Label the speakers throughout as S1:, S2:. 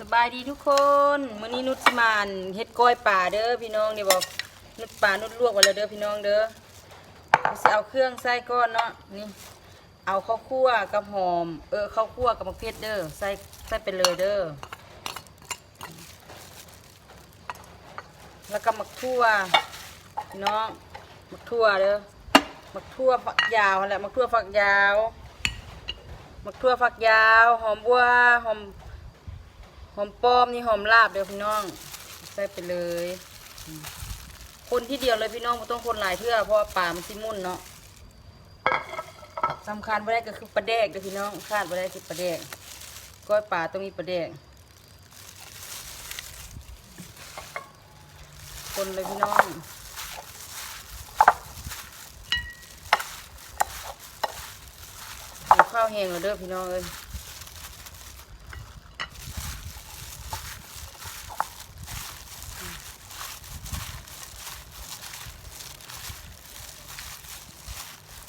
S1: สบายดีทุกคนมื้อนี้นุชสิมานเฮ็ดก้อยป่าเด้อพี่น้องเนี่บอกนุชป่านุชลวกไว้แล้วเด้อพี่น้องเด้อสิเอาเครื่องใส่ก้อนเนาะนี่ เอาข้าวคั่วกับหอม เออข้าวคั่วกับมะเขือเด้อใส่ใส่ไปเลยเด้อแล้วก็มักทั่วพี่น้องมักทั่วเด้อมักทั่วฝักยาวนั่แหละมักทั่วฝักยาวมักทั่วฝักยาว หอมบัวหอม หอมป้อมนี่หอมลาบเดี๋ยวพี่น้อง ใส่ไปเลย คนที่เดียวเลยพี่น้องไม่ต้องคนหลายเทื่อเพราะว่าป่ามันสิมุ่นเนาะสำคัญไม่ได้ก็คือปลาแดกเดี๋ยวพี่น้องคาดไม่ได้คือปลาแดกก้อยป่าต้องมีปลาแดกคนเลยพี่น้องข้าวแห้งแล้วเด้อพี่น้องเอ้ย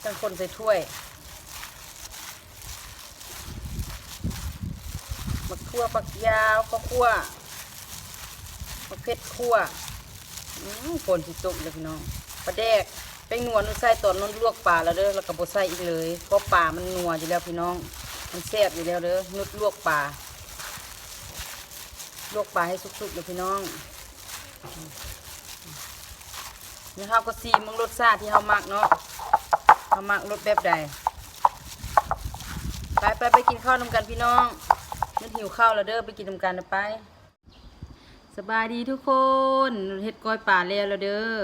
S1: จังคนใส่ถ้วยมักทั่วปักยาวก็คั่วมักเพชรคั่วฝนสิตกเลยพี่น้องปลาแดกเป็นนัวนุ่นใส่ตอนนุ่นลวกปลาแล้วเด้อแล้วก็บ่ใส่อีกเลยเพราะปลามันนัวอยู่แล้วพี่น้อง มันแซ่บอยู่แล้วเด้อนุดลวกปลาลวกปลาให้สุกๆเลยพี่น้องนี่ครับก็ซีมึงรสชาติที่เฮามักเนาะ มักรสแบบใด ไปไปไปกินข้าวนำกันพี่น้องนึกหิวข้าวแล้วเด้อไปกินนำกันนะไป สบายดีทุกคนเฮ็ดก้อยป่าแล้วแล้วเด้อ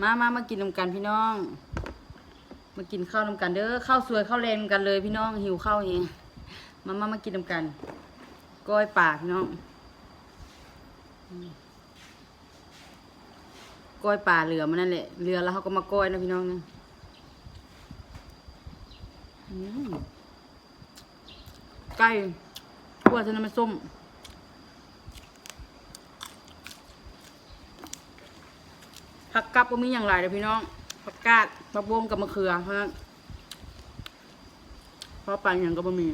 S1: มามามากินนำกันพี่น้อง มากินข้าวนำกันเด้อ ข้าวสวยข้าวแรงนกันเลยพี่น้อง หิวข้าวเองมามามากินนำกันก้อยป่าพี่น้องก้อยป่าเหลือมันนั่นแหละเหลือแล้วเขาก็มาก้อยนะพี่น้องนะ ไก่ขั่วใส่น้ำมันส้มผักกับก็มีอย่างไรเด้อพี่น้องผักกาดผักบงกับมะเขือเพราะนั้นเพราะปลาอย่างก็บ่มี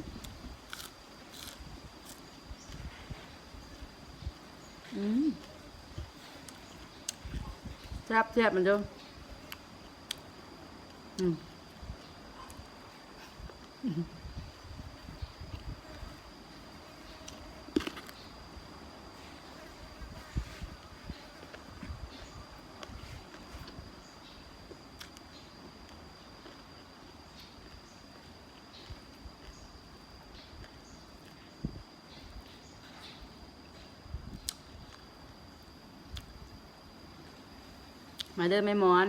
S1: แซ่บแซ่บมือนเดิมอืม มาเด้อแม่หมอน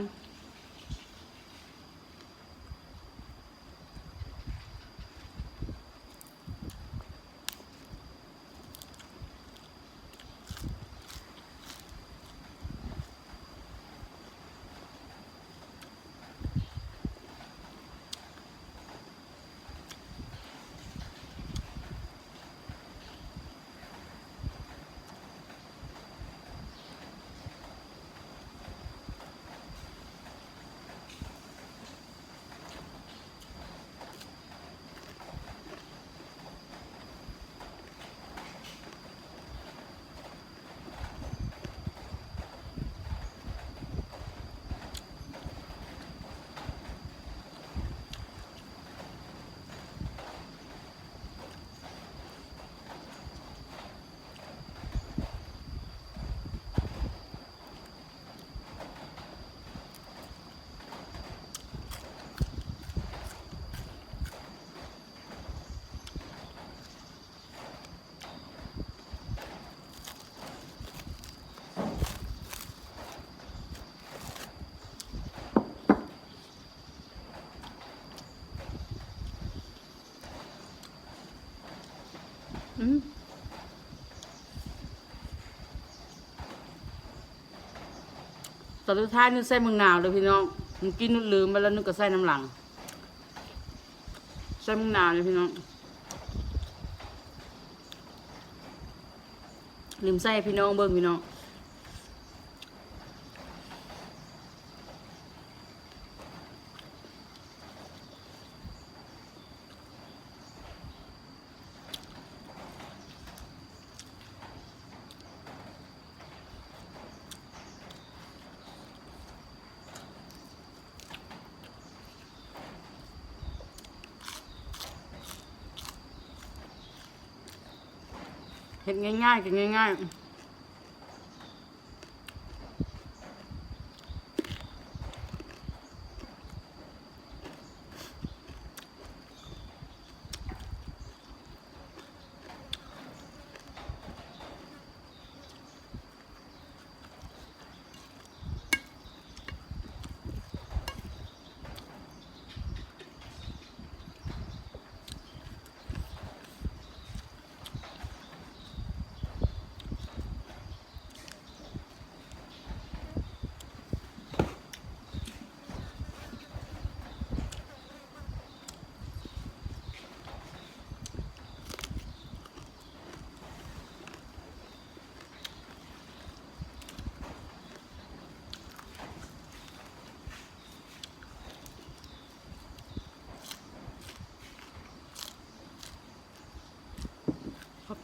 S1: ตอนสุดท้ายนึกใส่มึงนาวเลยพี่น้องมึงกินนึกลืมไปแล้วนึกก็ใส่น้ำหลัง ใส่มึงนาวเลยพี่น้อง ลืมใส่พี่น้องเบิ่งพี่น้อง เห็ดง่ายๆกินง่าย ๆ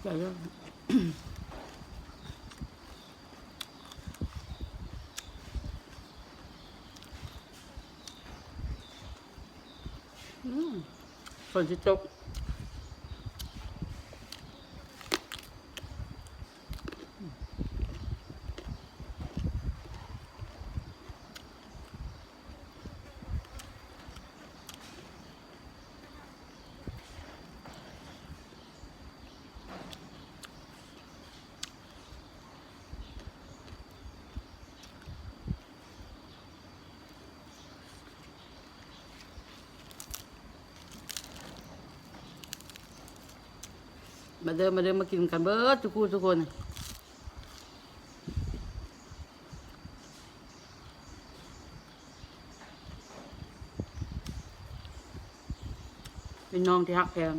S1: ขอบใจด้วยอืมฝนจบ มาเดินมาเดินมากินกันเบิดทุกคู่ทุกคนเป็นน้องที่ฮักแพง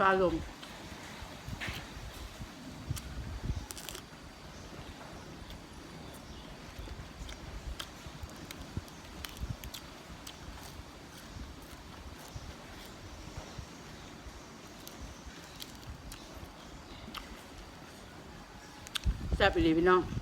S1: ฟ้าลมแซ่บไปเลยพี่น้อง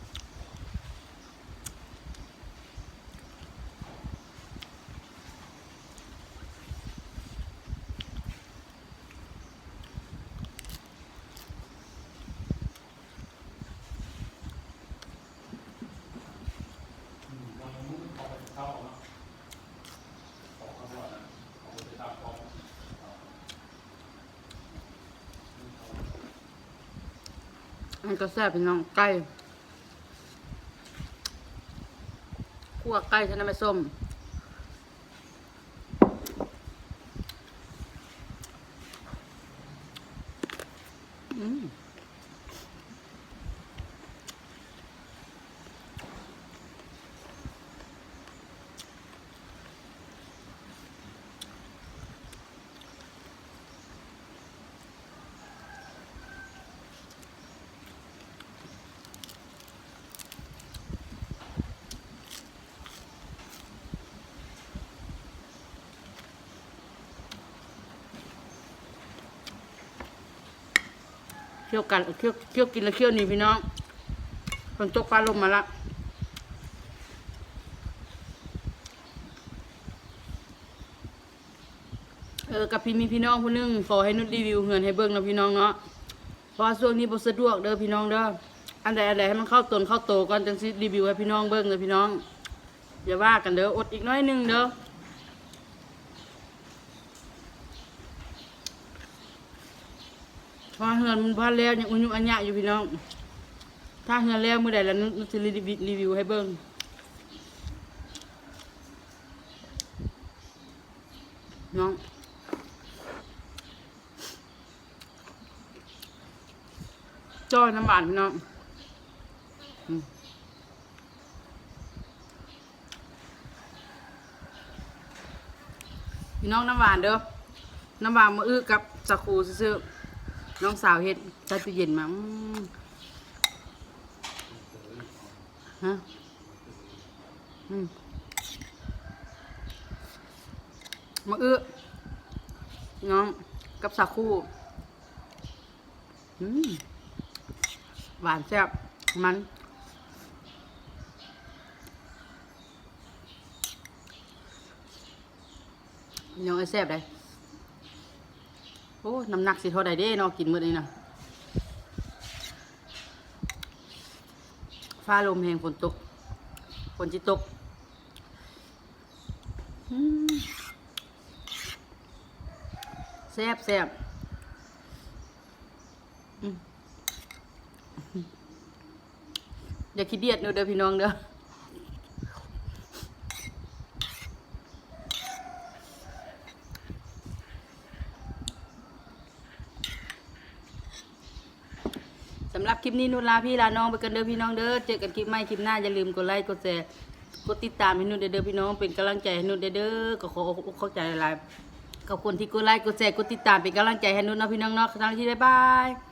S1: ันก็แซ่บพี่น้องไก่คั่วไก่ชนะไม่ส้ม เคี่ยวกันเคี่ยวเคี่ยวกินแล้วเคี่ยวนี่พี่น้องฝนตกฟ้าลมมาละเออกับพี่มีพี่น้องผู้นึงขอให้นุชรีวิวเงินให้เบิ่งนะพี่น้องเนาะเพราะช่วงนี้บ่สะดวกเด้อพี่น้องเด้ออันใดอันใดให้มันเข้าตนเข้าโตก่อนจังสิรีวิวให้พี่น้องเบิ่งเด้อพี่น้องอย่าว่ากันเด้ออดอีกน้อยนึงเด้อ พราะเฮือนมันบ้านแล้วยังอุ่นยุ่งอันยะอยู่พี่น้อง ถ้าเฮือนแล้วมื้อใดแล้วนุชจะรีวิวรีวิวให้เบิ่งน้องจ้อยน้ำหวานพี่น้องพี่น้องน้ำหวานเด้อ น้ำหวานมาอื้อกับสาคูซื้อ น้องสาวเฮ็ดใส่ตู้เย็นมาอืมฮะอืมมาอื้อน้องกับสาคูอืมหวานแซ่บมัน ยังไอ้แซ่บได้ อ้น้ำหนักสิเท่าใดเด้เนาะกินมื้อนี้นะฟ้าลมแหงฝนตกฝนจิตกแซ่บแซ่บอย่าคิดเดียดเด้อพี่น้องเด้อำหรับคลิปนี้นุนลาพี่ลาน้องไปกันเด้อพี่น้องเด้อเจอกันคลิปใหม่คลิปหน้าอย่าลืมกดไลค์กดแชร์กดติดตามให้นุนเด้อพี่น้องเป็นกำลังใจให้นุนเด้อก็ขออกเข้าใจหลายๆกับคนที่กดไลค์กดแชร์กดติดตามเป็นกำลังใจให้นุนนะพี่น้องเนาะครั้งที่บ๊ายบาย